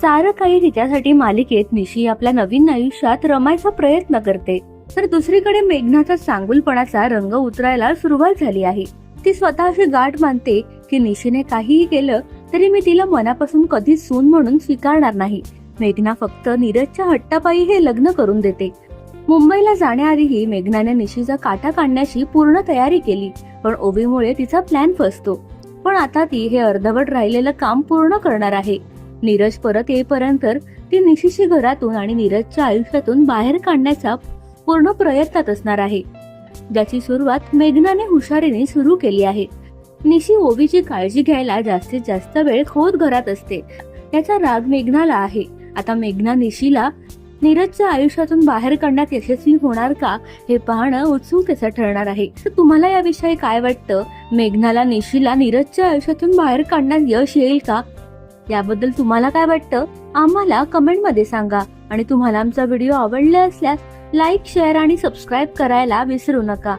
सारं काही तिच्यासाठी मालिकेत निशी आपल्या नवीन आयुष्यात रमायचा प्रयत्न करते. तर दुसरीकडे मेघनाचा चांगुलपणाचा रंग उतरायला सुरुवात झाली आहे. ती स्वतःशी गाठ मानते की निशीने काहीही केलं तरी मी तिला मनापासून कधीच सून म्हणून स्वीकारणार नाही. मेघना फक्त नीरजच्या हट्टापायी हे लग्न करून देते. मुंबईला जाण्याआधीही मेघनाने निशीचा काटा काढण्याची पूर्ण तयारी केली पण ओबीमुळे तिचा प्लॅन फसतो. पण आता ती हे अर्धवट राहिलेलं काम पूर्ण करणार आहे. नीरज परत येईपर्यंत ती निशीशी घरातून आणि नीरजच्या आयुष्यातून बाहेर काढण्याचा पूर्ण प्रयत्नात असणार आहे. ज्याची सुरुवात मेघनाने हुशारीने सुरू केली आहे. निशी ओवीची काळजी घ्यायला जास्तीत जास्त वेळ खोद घरात असते. त्याचा राग मेघनाला आहे. आता मेघना निशीला नीरजच्या आयुष्यातून बाहेर काढण्यात यशस्वी होणार का हे पाहणं उत्सुकतेचं ठरणार आहे. तर तुम्हाला याविषयी काय वाटतं? मेघनाला निशीला नीरजच्या आयुष्यातून बाहेर काढण्यात यश येईल का? याबद्दल तुम्हाला काय वाटतं आम्हाला कमेंटमध्ये सांगा. आणि तुम्हाला आमचा व्हिडिओ आवडला असल्यास लाईक शेअर आणि सबस्क्राईब करायला विसरू नका.